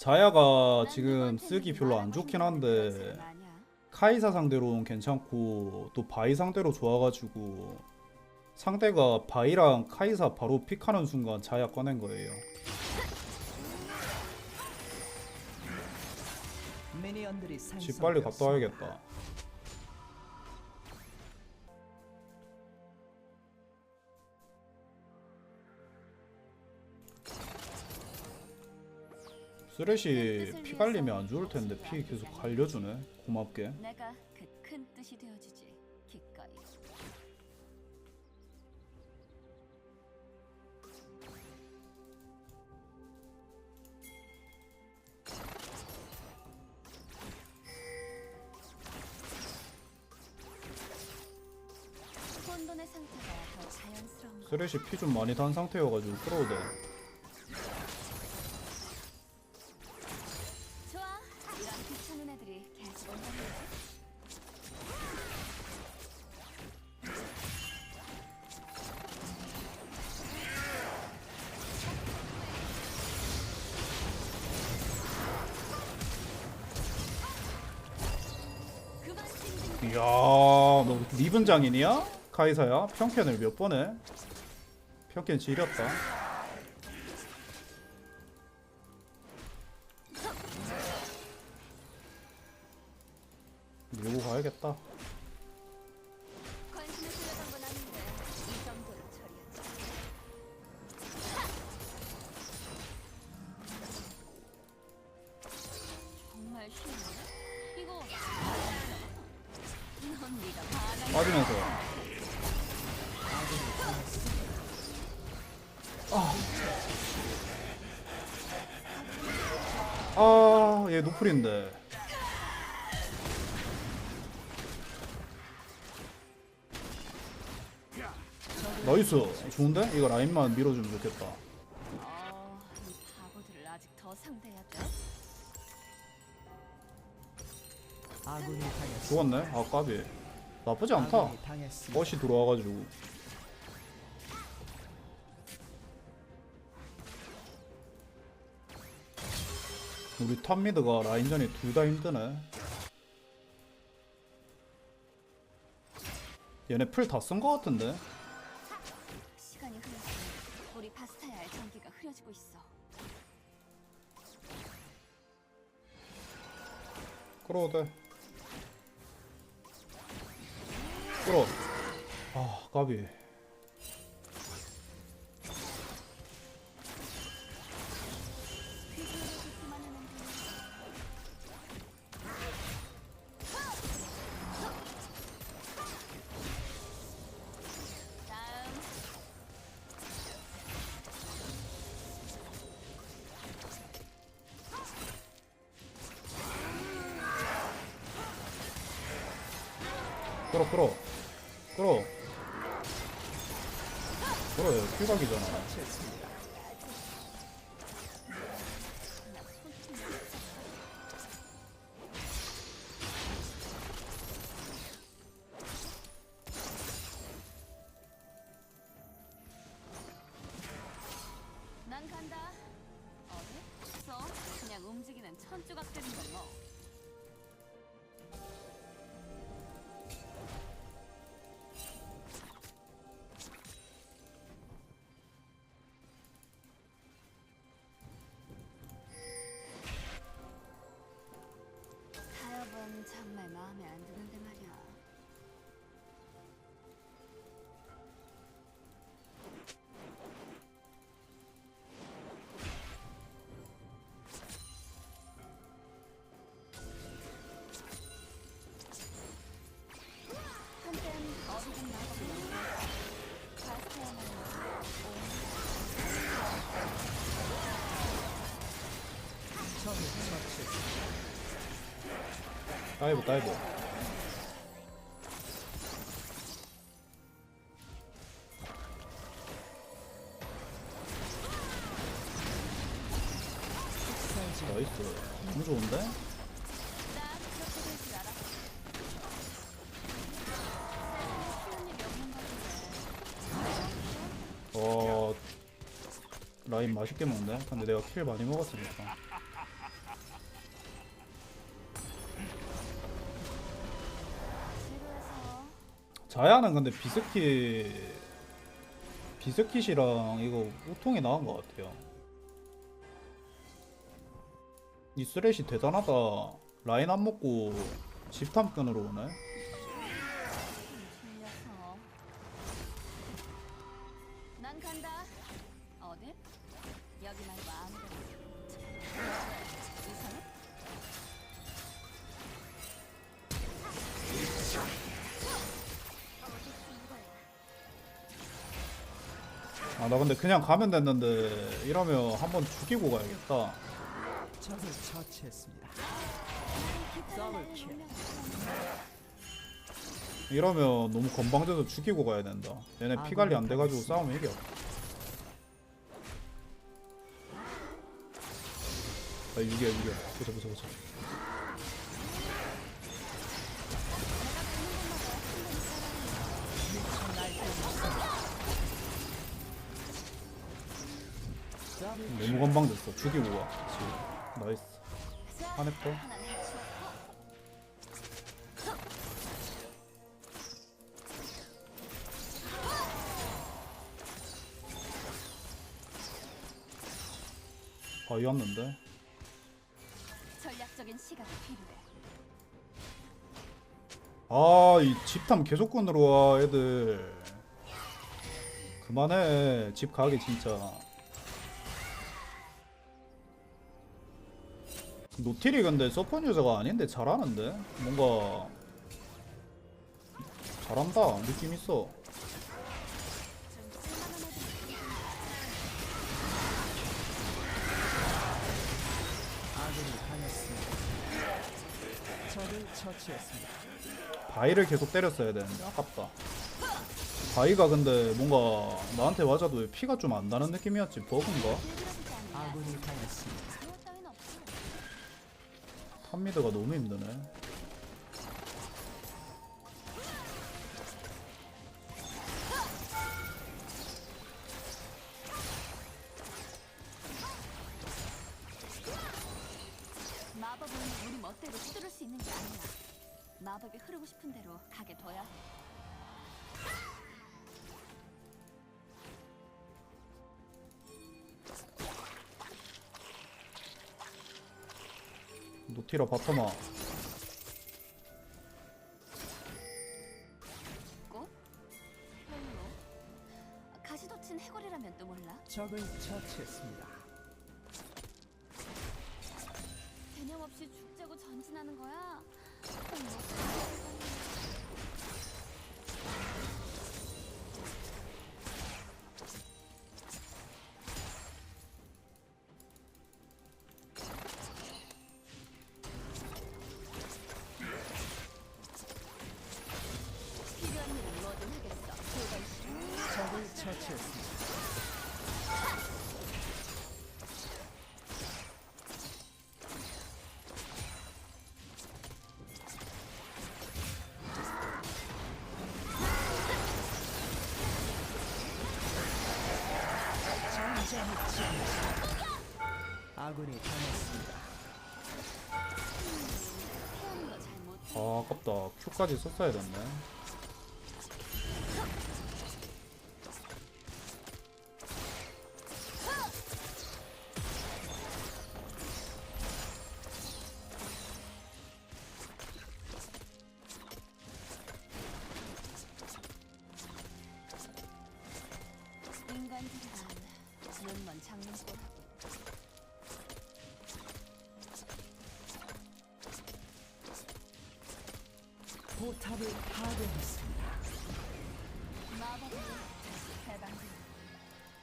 자야가 지금 쓰기 별로 안 좋긴 한데 카이사 상대로는 괜찮고 또 바이 상대로 좋아가지고 상대가 바이랑 카이사 바로 픽하는 순간 자야 꺼낸 거예요. 집 빨리 갔다 와야겠다. 쓰레쉬 피 갈리면 안 좋을 텐데 피 계속 갈려주네. 고맙게. 내가 그 큰 뜻이 되어주지 기꺼이 혼돈의 상태가 더 자연스러운 것 쓰레쉬 피좀 많이 단 상태여가지고 끌어도 돼. 이야, 너 리븐 장인이야? 카이사야? 평캔을 몇 번에? 평캔 지렸다. 밀고 가야겠다. 정말 쉬운데? 이거 빠지면서. 아. 아, 얘 노플인데. 나이스. 좋은데? 이거 라인만 밀어주면 좋겠다. 어, 이 바보들을 아직 더 상대해야 돼? 죽었네? 아, 까비. 나쁘지 않다. 멋이 들어와가지고. 우리 탑미드가 라인전이 둘 다 힘드네. 얘네 풀 다 쓴 거 같은데? 시간이 우리 바스타야의 전기가 흐려지고 있어. 끌어도 돼. 끌어. 아, 까비. 끌어, 끌어. 끌어. 끌어, 킬각이잖아. 다. 다이브, 다이브. 나이스. 너무 좋은데? 어 라인 맛있게 먹네. 근데 내가 킬 많이 먹었으니까. 자야는 근데 비스킷 비스킷이랑 이거 우통이 나은 것 같아요. 이 쓰레시 대단하다. 라인 안 먹고 집탐끈으로 오네. 난 간다. 어딜? 여기 말고 아무데나. 아 나 근데 그냥 가면 됐는데 이러면 한번 죽이고 가야겠다. 적을 처치했습니다. 이러면 너무 건방져서 죽이고 가야 된다. 얘네 피 관리 안 돼가지고 싸우면 이겨. 아 이겨 이겨. 보자 보자 보자. 무 건방졌어. 죽이고 가. 지금. 나이스. 해치웠고. 바위 왔는데. 전략적인 시각이 필요해. 아, 이 집탐 계속권으로 와, 애들. 그만해. 집 가기 진짜. 노틸이 근데 서폰 유저가 아닌데 잘하는데? 뭔가 잘한다. 느낌 있어. 바위를 계속 때렸어야 되는데 아깝다. 바위가 근데 뭔가 나한테 맞아도 피가 좀 안 나는 느낌이었지. 버그인가? 아군이 당했습니다. 탑미드가 너무 힘드네. 노티라 바텀아. 꽃? 별로. 가시돋친 해골이라면 또 몰라. 적을 처치했습니다. 개념 없이 죽자고 전진하는 거야. 그럼 뭐 아 아깝다. Q까지 썼어야 됐네. 포탑을 파괴했습니다.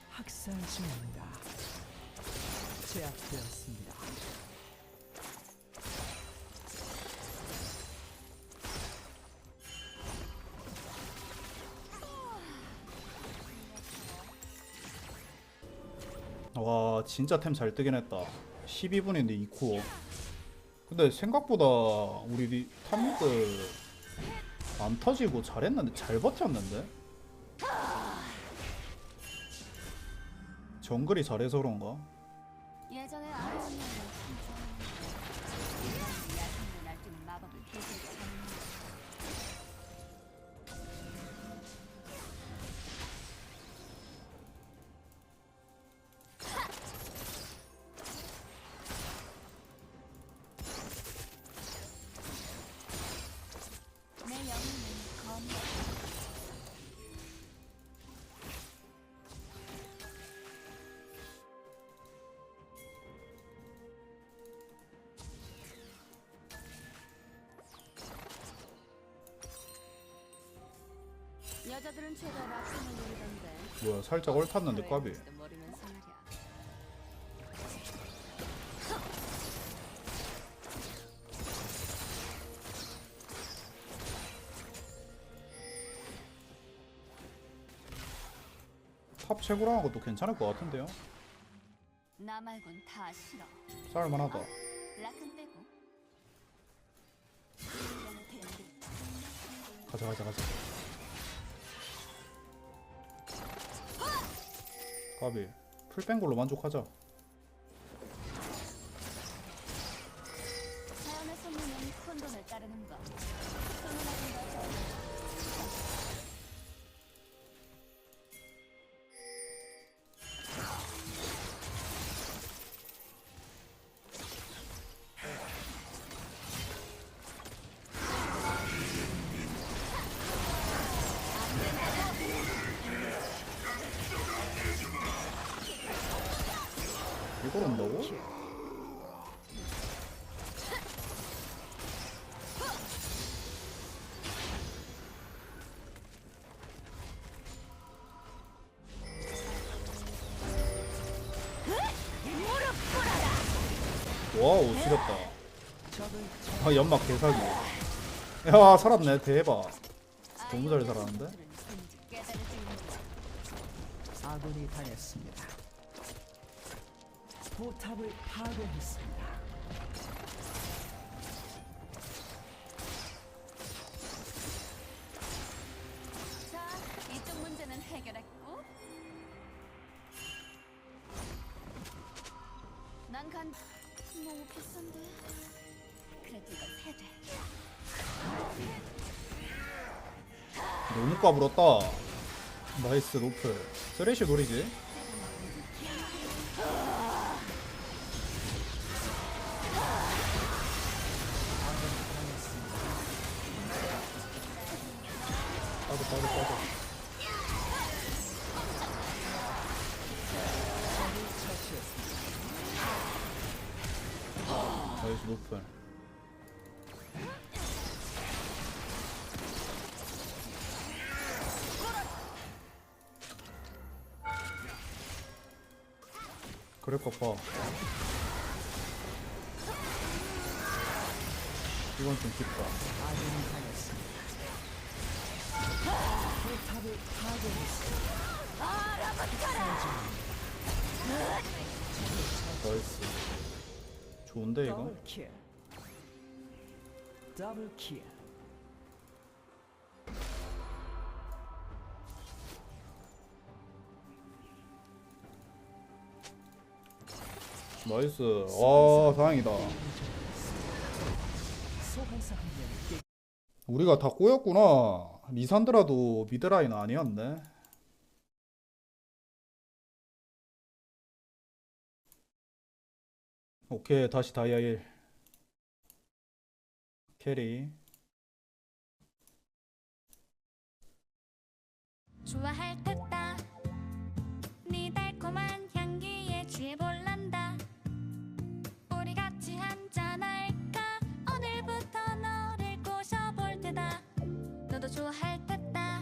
학살 중입니다. 제압되었습니다. 와 진짜 템 잘 뜨긴 했다 12분인데 2코어 근데 생각보다 우리 리- 탑미드 안 터지고 잘했는데 잘 버텼는데 정글이 잘해서 그런가? 예전에 아이언맨 여자들은 최대 낙승을 누리던데. 뭐야 살짝 옳았는데 아, 네, 까비. 탑 채굴하는 것도 괜찮을 것 같은데요 나 말곤 다 싫어. 빼고. 가자 가자 가자 까비 풀 뺀 걸로 만족하자 자연의 손님은 큰 돈을 따르는 거. 이걸 온다고? 와우 지렸다 아 연막 개사기 야 살았네 대박 너무 잘 살았는데? 아군이 당했습니다. 포탑을 파괴했습니다. 자, 이쪽 문제는 해결했고. 난 간. 너무 비싼데. 그래도 이건 세대. 너무 까불었다 나이스 노플 쓰레쉬 노리지 나이스 노플 그럴 것 봐. 이건 좀 깊다. 나이스. 좋은데 이거? 더블 킬. 더블 킬. 나이스. 와 다행이다. 우리가 다 꼬였구나. 리산드라도 미드라인 아니었네. 오케이 다시 다이아 1 캐리. 좋아할 듯다